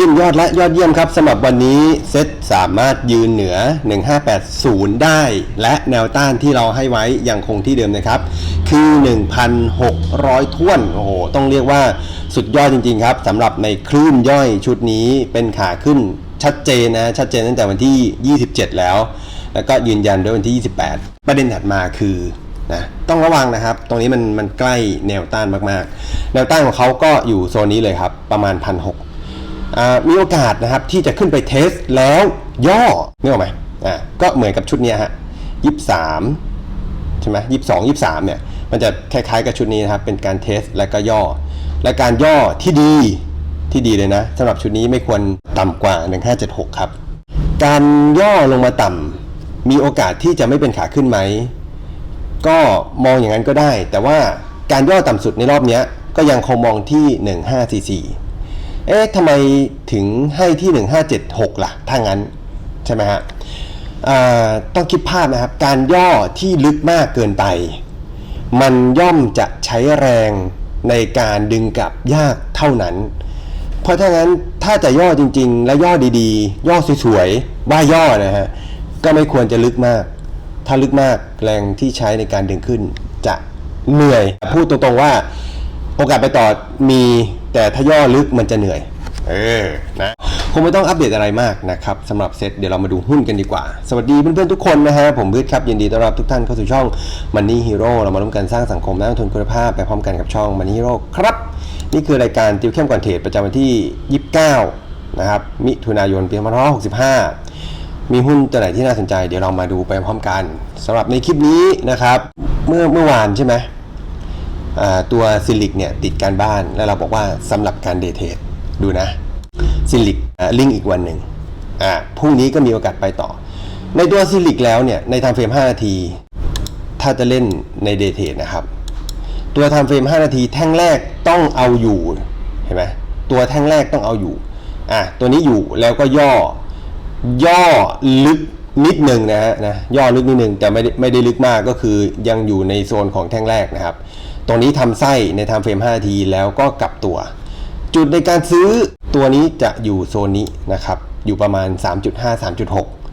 ยี่ยมยอดและยอดเยี่ยมครับสำหรับวันนี้เซตสามารถยืนเหนือ 1580 ได้ และแนวต้านที่เราให้ไว้ยังคงที่เดิมนะครับ คือ 1,600ท้วนโอ้โหต้องเรียกว่าสุดยอดจริง ๆ ครับสำหรับในคลื่นย่อยชุดนี้เป็นขาขึ้นชัดเจนนะ ชัดเจนตั้งแต่วันที่ 27 แล้ว แล้วก็ยืนยันด้วยวันที่ 28 ประเด็นถัดมาคือนะต้องระวังนะครับ ตรงนี้มันมันใกล้แนวต้านมากๆ แนวต้านของเขาก็อยู่โซนนี้เลยครับ ประมาณ 1,600 มีโอกาสนะครับที่จะขึ้นไปเทสแล้วย่อนึกออกไหมอ่าก็เหมือนกับชุดนี้ฮะยี่สามใช่ไหมยี่สองยี่สามเนี่ยมันจะคล้ายๆกับชุดนี้นะครับเป็นการเทสแล้วก็ย่อ และการย่อที่ดีที่ดีเลยนะสำหรับชุดนี้ไม่ควรต่ำกว่า 1576 ครับ การย่อลงมาต่ำมีโอกาสที่จะไม่เป็นขาขึ้นไหม ก็มองอย่างนั้นก็ได้ แต่ว่าการย่อต่ำสุดในรอบนี้ก็ยังคงมองที่ 1544 เอ๊ะทำไมถึงให้ที่ 1576 ล่ะ ถ้างั้น ใช่ไหมฮะต้องคิดภาพนะครับ การย่อที่ลึกมากเกินไป มันย่อมจะใช้แรงในการดึงกลับยากเท่านั้น เพราะถ้างั้นถ้าจะย่อจริง ๆ และย่อดีๆ ย่อสวยๆว่าย่อนะฮะ ก็ไม่ควรจะลึกมาก ถ้าลึกมากแรงที่ใช้ในการดึงขึ้นจะเหนื่อย พูดตรงๆว่า โอกาสไปต่อมีแต่ถ้าย่อลึกมันจะเหนื่อย เออนะคงไม่ต้องอัปเดตอะไรมากนะครับสำหรับเซตเดี๋ยวเรามาดูหุ้นกันดีกว่า สวัสดีเพื่อนๆทุกคนนะฮะ ผมวิทย์ครับยินดีต้อนรับทุกท่านเข้าสู่ช่อง Money Hero เรามาร่วมกันสร้างสังคมและนักลงทุนคุณภาพไปพร้อมกันกับช่อง Money Hero ครับ นี่คือรายการติวเข้มก่อนเทรดประจำวันที่ 29 นะครับมิถุนายนปี2565 มีหุ้นตัวไหนที่น่าสนใจ เดี๋ยวเรามาดูไปพร้อมกันสำหรับในคลิปนี้นะครับเมื่อเมื่อวานใช่ไหมอ่า ตัวซิลิกเนี่ยติดการบ้านแล้วเราบอกว่าสำหรับการเดทเทรดดูนะซิลิกลิงก์อีกวันหนึ่งอ่าพรุ่งนี้ก็มีโอกาสไปต่อ ในตัวซิลิกแล้วเนี่ยในไทม์เฟรม 5 นาที ถ้าจะเล่นในเดทเทรดนะครับ ตัวไทม์เฟรม 5 นาทีแท่งแรกต้องเอาอยู่เห็นไหมตัวแท่งแรกต้องเอาอยู่อะตัวนี้อยู่แล้วก็ย่อย่อลึกนิดหนึ่งนะฮะนะย่อลึกนิดหนึ่งแต่ไม่ไม่ได้ลึกมากก็คือยังอยู่ในโซนของแท่งแรกนะครับ ตรงนี้ทำไส้ในไทม์เฟรม5นาทีแล้วก็กลับตัว จุดในการซื้อตัวนี้จะอยู่โซนนี้นะครับ อยู่ประมาณ 3.5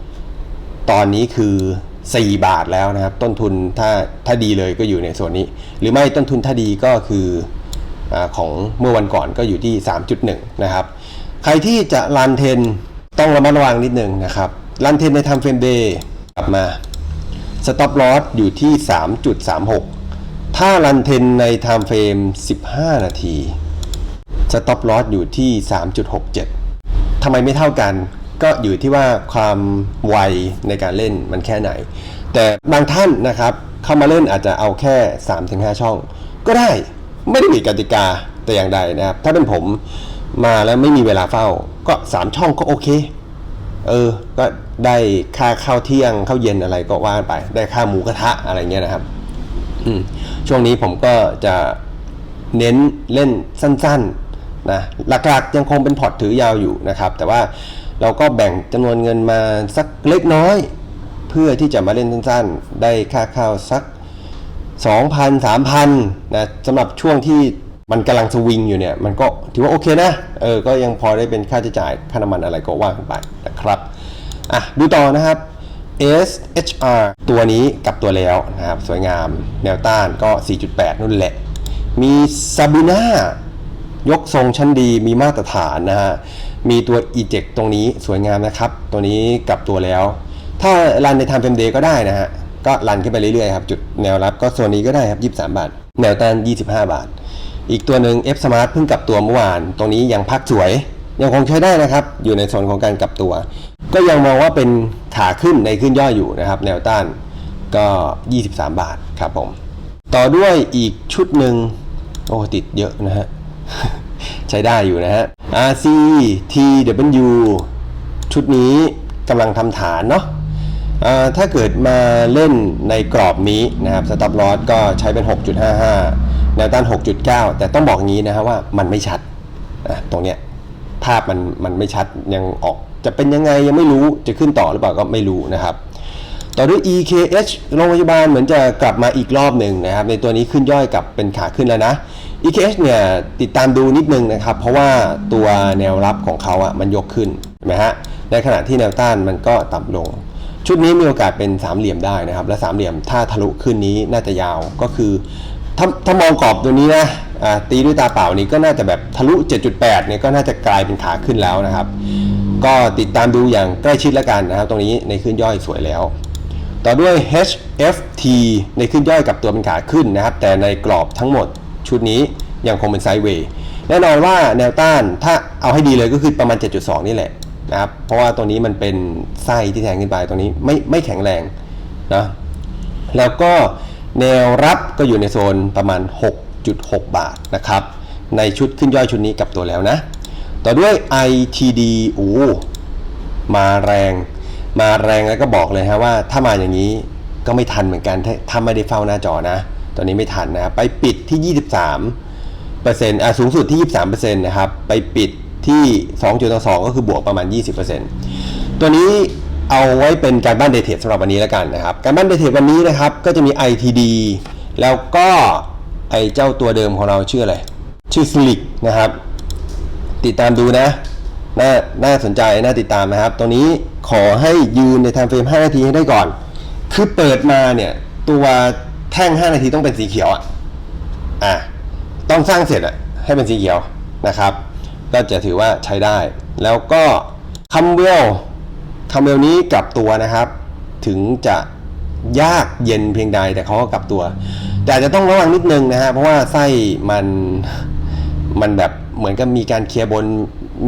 3.6 ตอนนี้คือ 4 บาทแล้วนะครับ ต้นทุนถ้าถ้าดีเลยก็อยู่ในส่วนนี้ หรือไม่ต้นทุนถ้าดีก็คืออของเมื่อวันก่อนก็อยู่ที่ 3.1 นะครับ ใครที่จะรันเทนต้องระมัดระวังนิดนึงนะครับรันเทนใน time frame day กลับมา stop loss อยู่ที่ 3.36 ถ้ารันเทนใน time frame 15 นาที stop loss อยู่ที่ 3.67 ทำไมไม่เท่ากัน ก็อยู่ที่ว่าความไวในการเล่นมันแค่ไหน แต่บางท่านนะครับ เข้ามาเล่นอาจจะเอาแค่ 3-5 ช่อง ก็ได้ไม่ได้มีกติกาแต่อย่างใดนะครับ ถ้าเป็นผมมาแล้วไม่มีเวลาเฝ้า ก็ 3 ช่องก็โอเค เออ ก็ได้ค่าข้าวเที่ยงข้าวเย็นอะไรก็ว่าไป ได้ค่าหมูกระทะอะไรเงี้ยนะครับ ช่วงนี้ผมก็จะเน้นเล่นสั้นๆนะหลักๆยังคงเป็นพอร์ตถือยาวอยู่นะครับ แต่ว่าเราก็แบ่งจำนวนเงินมาสักเล็กน้อย เพื่อที่จะมาเล่นสั้นๆ ได้ค่าข้าวสัก 2,000 3,000นะสำหรับช่วงที่มันกำลังสวิงอยู่เนี่ย มันก็ถือว่าโอเคนะ เออ ก็ยังพอได้เป็นค่าใช้จ่ายค่าน้ำมันอะไรก็ว่ากันไปนะครับ อะ ดูต่อนะครับ SHR ตัวนี้กลับตัวแล้วนะครับ สวยงามแนวต้านก็ 4.8นู่นแหละ มีซาบูน่ายกทรงชั้นดีมีมาตรฐานนะฮะ มีตัว eject ตรงนี้สวยงามนะครับ ตัวนี้กลับตัวแล้ว ถ้ารันใน time frame day ก็ได้นะฮะ ก็รันขึ้นไปเรื่อยๆครับ จุดแนวรับก็โซนนี้ก็ได้ครับ 23 บาท แนวต้าน 25 บาท อีกตัวหนึ่ง F Smart เพิ่งกลับตัวเมื่อวาน ตรงนี้ยังพักสวย ยังคงใช้ได้นะครับ อยู่ในโซนของการกลับตัว ก็ยังมองว่าเป็นขาขึ้นในขึ้นย่ออยู่นะครับ แนวต้านก็ 23 บาทครับผม ต่อด้วยอีกชุดหนึ่งโอ้ติดเยอะนะฮะ ใช้ได้อยู่นะฮะ RC TW ชุดนี้กำลังทำฐานเนาะอ่าถ้าเกิดมาเล่นในกรอบนี้นะครับสต็อปลอสก็ใช้เป็น 6.55 แนวต้าน 6.9 แต่ต้องบอกงี้นะฮะว่ามันไม่ชัดอะตรงเนี้ย ภาพมันมันไม่ชัดยังออกจะเป็นยังไงยังไม่รู้จะขึ้นต่อหรือเปล่าก็ไม่รู้นะครับต่อด้วย EKH โรงพยาบาลเหมือนจะกลับมาอีกรอบหนึ่งนะครับ ในตัวนี้ขึ้นย่อยกับเป็นขาขึ้นแล้วนะ EKH เนี่ยติดตามดูนิดนึงนะครับ เพราะว่าตัวแนวรับของเขาอะมันยกขึ้นเห็นไหมฮะในขณะที่แนวต้านมันก็ต่ำลง ชุดนี้มีโอกาสเป็นสามเหลี่ยมได้นะครับ และสามเหลี่ยมถ้าทะลุขึ้นนี้น่าจะยาวก็คือ ถ้าถ้ามองกรอบตัวนี้นะตีด้วยตาเปล่านี้ก็น่าจะแบบทะลุ 7.8 เนี่ยก็น่าจะกลายเป็นขาขึ้นแล้วนะครับ ก็ติดตามดูอย่างใกล้ชิดแล้วกันนะครับ ตรงนี้ในขึ้นย่อยสวยแล้ว ต่อด้วย HFT ในขึ้นย่อยกับตัวเป็นขาขึ้นนะครับ แต่ในกรอบทั้งหมดชุดนี้ยังคงเป็นไซด์เวย์แน่นอนว่าแนวต้านถ้าเอาให้ดีเลยก็คือประมาณ 7.2 นี่แหละนะครับ เพราะว่าตัวนี้มันเป็นไส้ที่แทงขึ้นไปตรงนี้ไม่ไม่แข็งแรงนะแล้วก็ แนวรับก็อยู่ในโซนประมาณ 6.6 บาทนะครับ ในชุดขึ้นย่อยชุดนี้กลับตัวแล้วนะ ต่อด้วย ITD โอ้มาแรง มาแรงแล้วก็บอกเลยฮะว่าถ้ามาอย่างนี้ก็ไม่ทันเหมือนกันถ้าไม่ได้เฝ้าหน้าจอนะ ตอนนี้ไม่ทันนะครับไปปิดที่ 23เปอร์เซ็นต์อะสูงสุดที่ 23เปอร์เซ็นต์นะครับ ไปปิดที่ 2.2 ก็คือบวกประมาณ 20เปอร์เซ็นต์ตัวนี้ เอาไว้เป็นการบ้านเดทเทสำหรับวันนี้แล้วกันนะครับ การบ้านเดทเทวันนี้นะครับก็จะมี ITD แล้วก็ไอเจ้าตัวเดิมของเราชื่ออะไร ชื่อ Slick นะครับ ติดตามดูนะน่าน่าสนใจ น่าติดตามนะครับ ตรงนี้ขอให้ยืนในไทม์เฟรม 5 นาทีให้ได้ก่อน คือเปิดมาเนี่ย ตัวแท่ง 5 นาทีต้องเป็นสีเขียวอะอะต้องสร้างเสร็จอะให้เป็นสีเขียวนะครับ ก็จะถือว่าใช้ได้ แล้วก็คัมเวล คัมเวลนี้กลับตัวนะครับ ถึงจะยากเย็นเพียงใดแต่เขาก็กลับตัว แต่อาจจะต้องระวังนิดนึงนะฮะเพราะว่าไส้มันมันแบบเหมือนกับมีการเคลียร์บน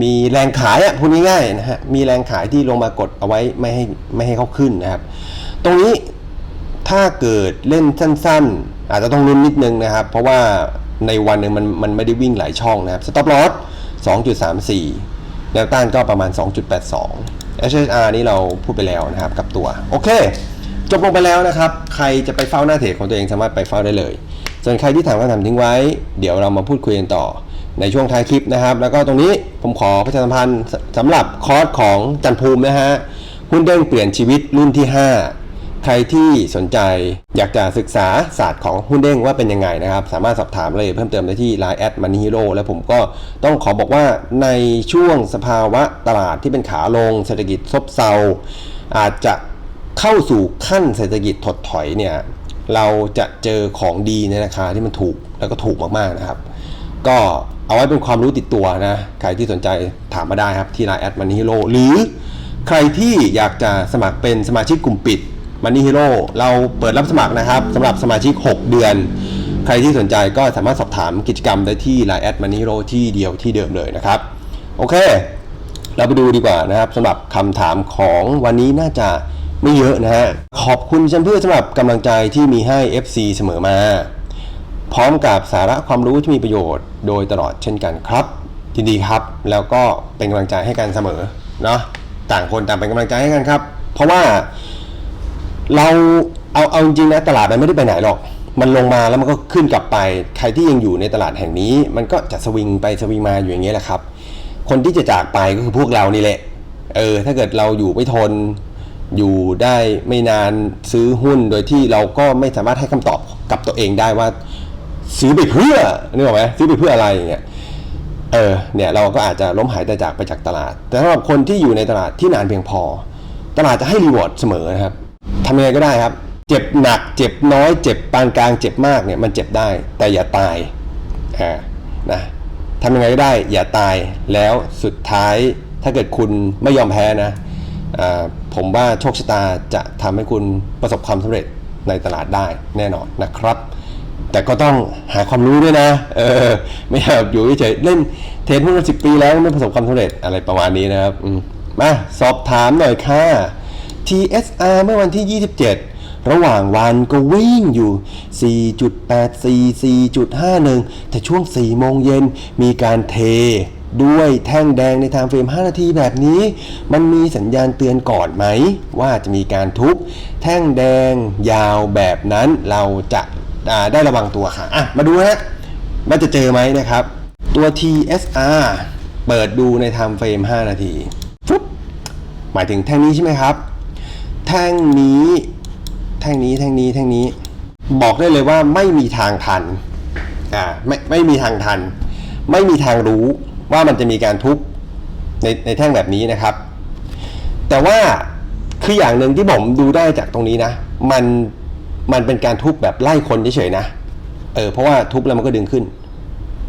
มีแรงขายอะพูดง่ายๆนะฮะมีแรงขายที่ลงมากดเอาไว้ไม่ให้ไม่ให้เขาขึ้นนะครับ ตรงนี้ถ้าเกิดเล่นสั้น ๆ อาจจะต้องลุ้นนิดนึงนะครับ เพราะว่าในวันหนึ่งมันมันไม่ได้วิ่งหลายช่องนะครับสต็อปลอส2.34แนวต้านก็ประมาณ 2.82 HHR นี่เราพูดไปแล้วนะครับกับตัว โอเค จบลงไปแล้วนะครับ ใครจะไปเฝ้าหน้าเทรดของตัวเองสามารถไปเฝ้าได้เลย ส่วนใครที่ถามคำถามทิ้งไว้ เดี๋ยวเรามาพูดคุยกันต่อในช่วงท้ายคลิปนะครับ แล้วก็ตรงนี้ผมขอประชาสัมพันธ์สสำหรับคอร์สของจันภูมินะฮะหุ้นเด้งเปลี่ยนชีวิตรุ่นที่ 5 ใครที่สนใจอยากจะศึกษาศาสตร์ของหุ้นเด้งว่าเป็นยังไงนะครับ สามารถสอบถามรายลยเพิ่มเติมได้ที่ Line แอดมันนี่ฮีโร่และผมก็ต้องขอบอกว่าในช่วงสภาวะตลาดที่เป็นขาลงเศรษฐกิจซบเซาอาจจะเข้าสู่ขั้นเศรษฐกิจถดถอยเนี่ยเราจะเจอของดีในราคาที่มันถูกแล้วก็ถูกมากๆนะครับ ก็เอาไว้เป็นความรู้ติดตัวนะ ใครที่สนใจถามมาได้ครับที่ Line แอดมันนี่ฮีโร่หรือใครที่อยากจะสมัครเป็นสมาชิกกลุ่มปิด มันนี่ฮีโร่เราเปิดรับสมัครนะครับสำหรับสมาชิก 6 เดือน ใครที่สนใจก็สามารถสอบถามกิจกรรมได้ที่ Line แอดมันนี่ฮีโร่ที่เดียวที่เดิมเลยนะครับ โอเค เราไปดูดีกว่านะครับสำหรับคำถามของวันนี้น่าจะไม่เยอะนะฮะ ขอบคุณเช่นเพื่อนสำหรับกำลังใจที่มีให้ FC เสมอมา พร้อมกับสาระความรู้ที่มีประโยชน์โดยตลอดเช่นกันครับยินดีครับ แล้วก็เป็นกำลังใจให้กันเสมอเนาะต่างคนต่างเป็นกำลังใจให้กันครับ เพราะว่า เราเอาเอาจริงนะตลาดมันไม่ได้ไปไหนหรอก มันลงมาแล้วมันก็ขึ้นกลับไป ใครที่ยังอยู่ในตลาดแห่งนี้ มันก็จะสวิงไปสวิงมาอยู่อย่างนี้ยแหละครับ คนที่จะจากไปก็คือพวกเรานี่แหละ เออ ถ้าเกิดเราอยู่ไม่ทน อยู่ได้ไม่นานซื้อหุ้นโดยที่เราก็ไม่สามารถให้คำตอบกับตัวเองได้ว่า ซื้อไปเพื่อนึกออกไหมซื้อไปเพื่ออะไรอย่างเงี้ยเออเนี่ยเราก็อาจจะล้มหายตายจากไปจากตลาด แต่สำหรับคนที่อยู่ในตลาดที่นานเพียงพอ ตลาดจะให้รีวอร์ดเสมอนะครับ ทำยังไงก็ได้ครับ เจ็บหนัก เจ็บน้อย เจ็บปานกลาง เจ็บมากเนี่ยมันเจ็บได้ แต่อย่าตายอ่านะทำยังไงก็ได้ อย่าตายแล้วสุดท้ายถ้าเกิดคุณไม่ยอมแพ้นะผมว่าโชคชะตาจะทำให้คุณประสบความสำเร็จในตลาดได้แน่นอนนะครับ แต่ก็ต้องหาความรู้ด้วยนะ เออไม่แบบอยู่เฉยๆเล่นเทรดหุ้นมาสิปีแล้วไม่ประสบความสำเร็จอะไรประมาณนี้นะครับมมาสอบถามหน่อยค่ะ TSR เมื่อวันที่ 27 ระหว่างวันก็วิ่งอยู่ 4.84 4.51 แต่ช่วง 4 โมงเย็นมีการเทด้วยแท่งแดงในไทม์เฟรม 5 นาทีแบบนี้ มันมีสัญญาณเตือนก่อนไหม ว่าจะมีการทุบแท่งแดงยาวแบบนั้นเราจะได้ระวังตัวค่ะอะ มาดูฮะว่าจะเจอไหมนะครับ ตัว TSR เปิดดูในไทม์เฟรม 5 นาทีฟึบหมายถึงแท่งนี้ใช่ไหมครับ แท่งนี้ แท่งนี้แท่งนี้แท่งนี้ บอกได้เลยว่าไม่มีทางทันอ่าไม่ไม่มีทางทัน ไม่มีทางรู้ว่ามันจะมีการทุบในในแท่งแบบนี้นะครับ แต่ว่าคืออย่างหนึ่งที่ผมดูได้จากตรงนี้นะ มันมันเป็นการทุบแบบไล่คนเฉยๆนะเออเพราะว่าทุบแล้วมันก็ดึงขึ้น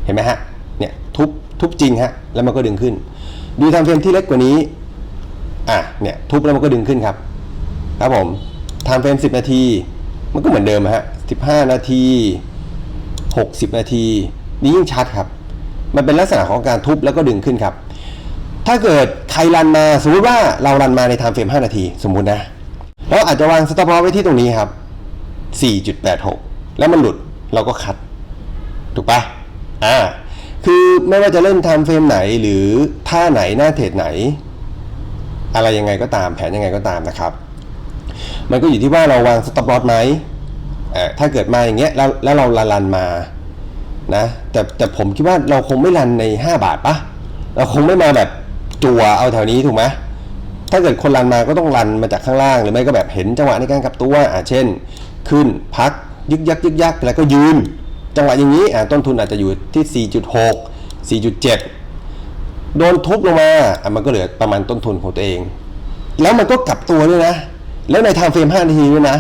เห็นไหมฮะเนี่ยทุบทุบจริงฮะแล้วมันก็ดึงขึ้น ดูทำเฟรมที่เล็กกว่านี้อะเนี่ยทุบแล้วมันก็ดึงขึ้นครับ ครับผมทำเฟรม10นาที มันก็เหมือนเดิมฮะ15นาที60นาที นี่ยิ่งชัดครับ มันเป็นลักษณะของการทุบแล้วก็ดึงขึ้นครับ ถ้าเกิดใครรันมาสมมติว่าเรารันมาในไทม์เฟรม5นาที สมมุตินะเราอาจจะวางสต็อปลอไว้ที่ตรงนี้ครับ 4.86 แล้วมันหลุดเราก็คัด ถูกปะอ่า คือไม่ว่าจะเล่นไทม์เฟรมไหนหรือท่าไหนหน้าเทรดไหน อะไรยังไงก็ตามแผนยังไงก็ตามนะครับ มันก็อยู่ที่ว่าเราวางสต็อปลอสไหมอ่อถ้าเกิดมาอย่างเงี้ยแล้วแล้วเรารันมานะแต่แต่ผมคิดว่าเราคงไม่รันใน 5 บาทปะเราคงไม่มาแบบจั่วเอาแถวนี้ถูกไหมถ้าเกิดคนรันมาก็ต้องรันมาจากข้างล่าง หรือไม่ก็แบบเห็นจังหวะในการกลับตัวอะเช่น ขึ้นพักยึกยักยึกยักแล้วก็ยืน จังหวะอย่างนี้อะต้นทุนอาจจะอยู่ที่ 4.6 4.7 โดนทุบลงมาอะมันก็เหลือประมาณต้นทุนของตัวเอง แล้วมันก็กลับตัวด้วยนะ แล้วในไทม์เฟรม 5 นาทีด้วยนะ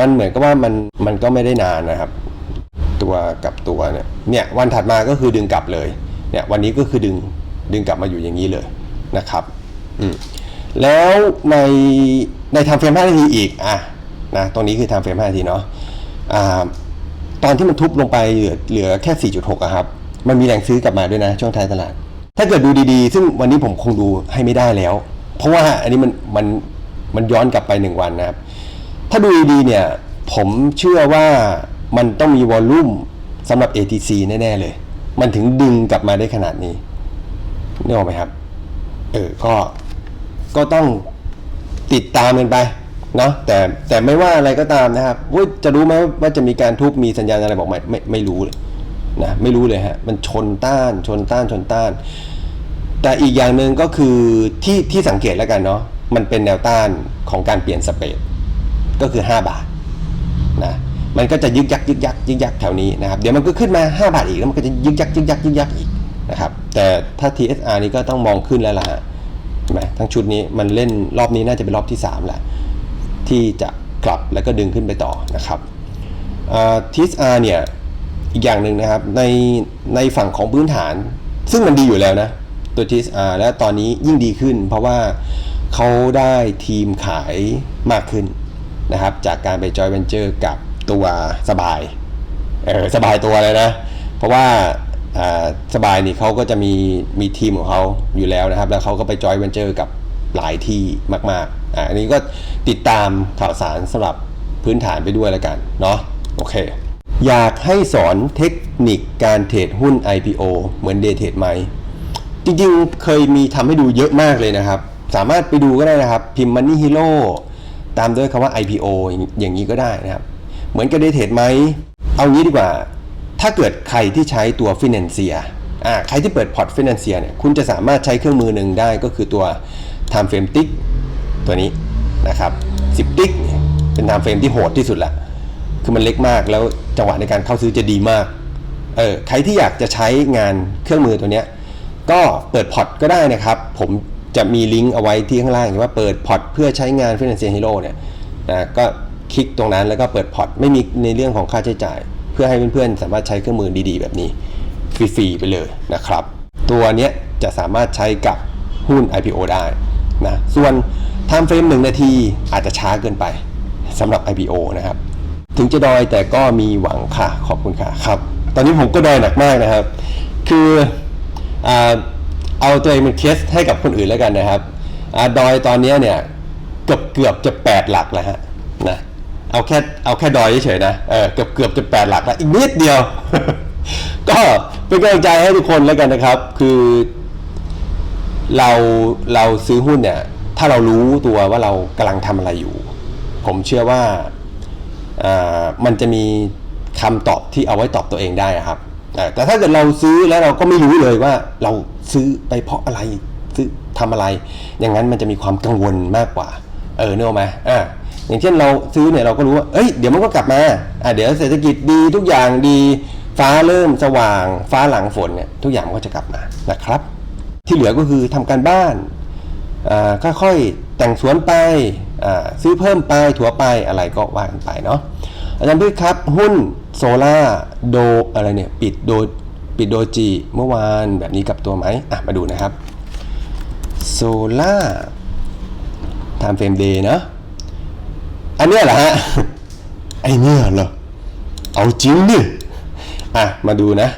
มันเหมือนกับว่ามันมันก็ไม่ได้นานนะครับ ตัวกับตัวเนี่ยเนี่ยวันถัดมาก็คือดึงกลับเลยเนี่ยวันนี้ก็คือดึงดึงกลับมาอยู่อย่างนี้เลยนะครับอืมแล้วในในทม์เฟรม 5 นาทีอีกอะนะตรงนี้คือทม์เฟรม 5 นาทีเนาะอ่าตอนที่มันทุบลงไปเหลือเหลือแค่ 4.6อะครับ มันมีแรงซื้อกลับมาด้วยนะ ช่วงท้ายตลาด ถ้าเกิดดูดีๆ ซึ่งวันนี้ผมคงดูให้ไม่ได้แล้ว เพราะว่าอันนี้มันมัน มันย้อนกลับไปหนึ่งวันนะครับ ถ้าดูดีเนี่ย ผมเชื่อว่ามันต้องมีวอลลุ่มสำหรับ ATC แน่ๆเลย มันถึงดึงกลับมาได้ขนาดนี้นึกออกไหมครับ เออ ก็ ก็ต้องติดตามกันไปเนาะแต่แต่ไม่ว่าอะไรก็ตามนะครับว่าจะรู้ไหมว่าจะมีการทุบมีสัญญาณอะไรบอกไหมไม่ไม่รู้เลยนะไม่รู้เลยฮะมันชนต้านชนต้านชนต้าน แต่อีกอย่างหนึ่งก็คือที่ที่สังเกตแล้วกันเนาะ มันเป็นแนวต้านของการเปลี่ยนสเปรดก็คือ 5 บาทนะมันก็จะยึกยักยึกยักยึกยักแถวนี้นะครับเดี๋ยวมันก็ขึ้นมา 5 บาทอีกแล้วมันก็จะยึกยักยึกยักยึกยักอีกนะครับแต่ถ้า TSR นี้ก็ต้องมองขึ้นแล้วล่ะใช่ไหมทั้งชุดนี้มันเล่นรอบนี้น่าจะเป็นรอบที่3แหละที่จะกลับแล้วก็ดึงขึ้นไปต่อนะครับทีสอาร์เนี่ยอีกอย่างหนึ่งนะครับในในฝั่งของพื้นฐาน ซึ่งมันดีอยู่แล้วนะตัว TSR และตอนนี้ยิ่งดีขึ้น เพราะว่า เขาได้ทีมขายมากขึ้นนะครับ จากการไปจอยเวนเจอร์กับตัวสบายเออสบายตัวเลยนะ เพราะว่าสบายนี่เขาก็จะมีมีทีมของเขาอยู่แล้วนะครับ แล้วเขาก็ไปจอยเวนเจอร์กับหลายที่มากๆอ่าอันนี้ก็ติดตามข่าวสารสำหรับพื้นฐานไปด้วยแล้วกันเนาะโอเค อยากให้สอนเทคนิคการเทรดหุ้น IPO เหมือนเดเทรดไหมจริงๆเคยมีทำให้ดูเยอะมากเลยนะครับ สามารถไปดูก็ได้นะครับ พิมพ์ Money Hero ตามด้วยคำว่า IPO อย่างนี้ก็ได้นะครับ เหมือนกับเดย์เทรดไหม เอางี้ดีกว่า ถ้าเกิดใครที่ใช้ตัว Financier อ่าใครที่เปิดพอร์ต Financier เนี่ยคุณจะสามารถใช้เครื่องมือหนึ่งได้ก็คือตัว Time Frame Tick ตัวนี้นะครับ 10 ติ๊กเป็น Time Frame ที่โหดที่สุดละคือมันเล็กมากแล้วจังหวะในการเข้าซื้อจะดีมากเออใครที่อยากจะใช้งานเครื่องมือตัวนี้ก็เปิดพอร์ตก็ได้นะครับ ผม จะมีลิงก์เอาไว้ที่ข้างล่างว่าเปิดพอร์ตเพื่อใช้งาน Financial Hero เนี่ยนะก็คลิกตรงนั้นแล้วก็เปิดพอร์ตไม่มีในเรื่องของค่าใช้จ่าย เพื่อให้เพื่อนๆ สามารถใช้เครื่องมือดีๆ แบบนี้ ฟรีๆ ไปเลยนะครับ ตัวเนี้ยจะสามารถใช้กับหุ้น IPO ได้นะส่วน time frame 1 นาทีอาจจะช้าเกินไปสำหรับ IPO นะครับ ถึงจะดอยแต่ก็มีหวังค่ะ ขอบคุณค่ะครับ ตอนนี้ผมก็ดอยหนักมากนะครับ คืออา เอาตัวเองเป็นเคสให้กับคนอื่นแล้วกันนะครับอดอยตอนนี้เนี่ยเกือบเกือบจะ8หลักแล้วฮะนะเอาแค่เอาแค่ดอยเฉยๆนะเออเกือบเกือบจะ8หลักแล้วอีกนิดเดียว ก็เป็นกำลังใจให้ทุกคนแล้วกันนะครับ คือเราเราซื้อหุ้นเนี่ย ถ้าเรารู้ตัวว่าเรากำลังทำอะไรอยู่ ผมเชื่อว่าอ่ามันจะมีคำตอบที่เอาไว้ตอบตัวเองได้ครับ แต่ถ้าเกิดเราซื้อแล้วเราก็ไม่รู้เลยว่าเราซื้อไปเพราะอะไรซื้อทำอะไร อย่างนั้นมันจะมีความกังวลมากกว่า เออเนอะไหมอ่าอย่างเช่นเราซื้อเนี่ยเราก็รู้ว่าเอ้ยเดี๋ยวมันก็กลับมาอ่าเดี๋ยวเศรษฐกิจดีทุกอย่างดีฟ้าเริ่มสว่าง ฟ้าหลังฝนเนี่ยทุกอย่างมันก็จะกลับมานะครับ ที่เหลือก็คือทำการบ้านอ่าค่อยๆแต่งสวนไปอ่าซื้อเพิ่มไปถัวไปอะไรก็ว่ากันไปเนาะอาจารย์พืชครับหุ้น โซล่าโดอะไรเนี่ยปิดโดปิดโดจิเมื่อวานแบบนี้กับตัวไหมอะมาดูนะครับโซล่า time frame day เนะอันเนี้ยเหรอฮะไอเนี่ยเหรอเอาจริงดิอะมาดูนะ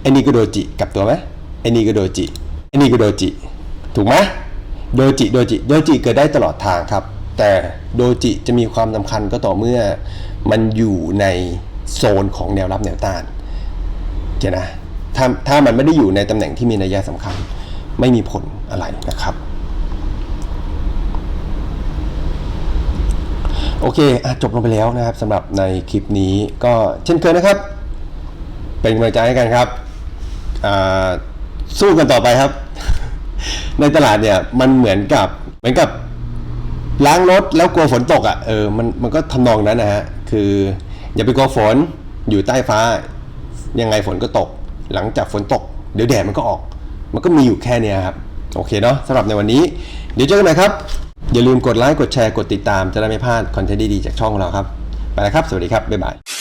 ไอนี่ก็โดจิกับตัวไหมไอนี่ก็โดจิไอนี่ก็โดจิถูกไหมโดจิโดจิโดจิเกิดได้ตลอดทางครับ แต่โดจิจะมีความสำคัญก็ต่อเมื่อมันอยู่ใน โซนของแนวรับแนวต้านเจนะถ้าถ้ามันไม่ได้อยู่ในตำแหน่งที่มีนัยสำคัญ ไม่มีผลอะไรนะครับ โอเคอจบลงไปแล้วนะครับสำหรับในคลิปนี้ก็เช่นเคยนะครับ เป็นกำลังใจให้กันครับ สู้กันต่อไปครับ ในตลาดเนี่ยมันเหมือนกับเหมือนกับล้างรถแล้วกลัวฝนตกอะ่ะเออมันมันก็ทำนองนั้นนะฮะคือ อย่าไปกลัวฝนอยู่ใต้ฟ้า ยังไงฝนก็ตก หลังจากฝนตก เดี๋ยวแดดมันก็ออก มันก็มีอยู่แค่นี้ครับ โอเคเนาะสำหรับในวันนี้ เดี๋ยวเจอกันใหม่ครับ อย่าลืมกดไลค์กดแชร์กดติดตามจะได้ไม่พลาดคอนเทนต์ดีๆจากช่องของเราครับ ไปแล้วครับ สวัสดีครับ บ๊ายบาย